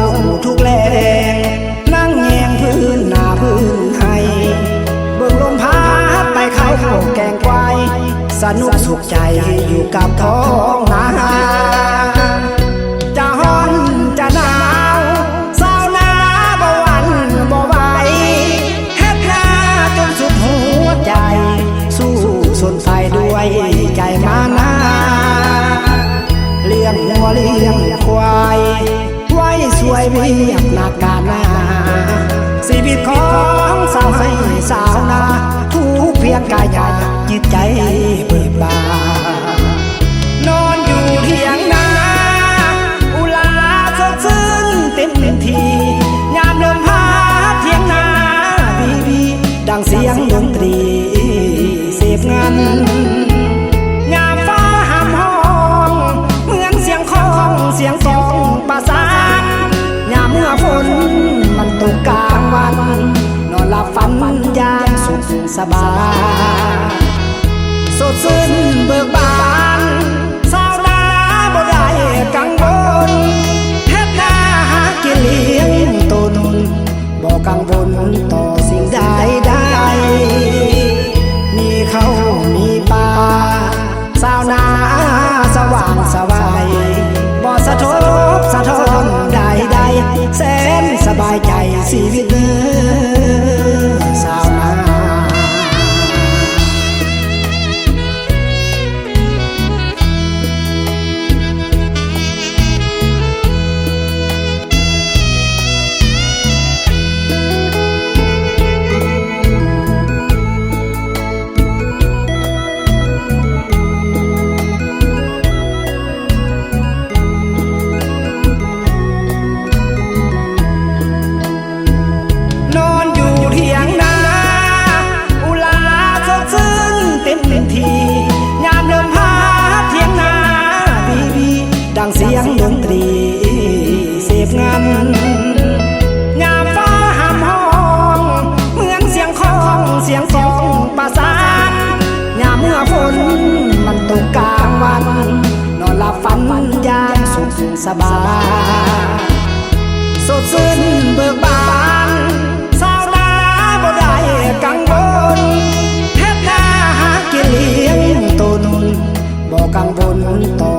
าทุกแรงนั่งแยงพื้นหน้าพื้นให้เบิ่งลมพัดไปเขาเข้าแกงควายสนุกสุขใจอยู่กับท้องนาจะฮ้อนจะหนาวสาวนาบ่หวันบ่ไหวเฮ็ดหน้าจนสุดหัวใจ สู้สนไฟด้วยใจมานาเลี้ยงหัวเลี้ยงควาย เวียบหนักการนาชีวิตของสาวให้สาวนาทุกเพียงกายาจิตใจเบิกบานนอนอยู่เถียงนาอุลาสดชื่นเต็มทียามลมพัดเถียงนาบีบีดังเสียงดนตรี สุขสบายสดชื่นเบิกบานสาวนาบ่ได้กังวลเฮ็ดนาหากินเลี้ยงตนบ่กังวลต่อสิ่งใด กลางวัน นอนหลับฝันยางสุขสบายสดชื่นเบิกบานสาวนาบ่ได้กังวลเฮ็ดนาหากินเลี้ยงตนบ่กังวลต่อ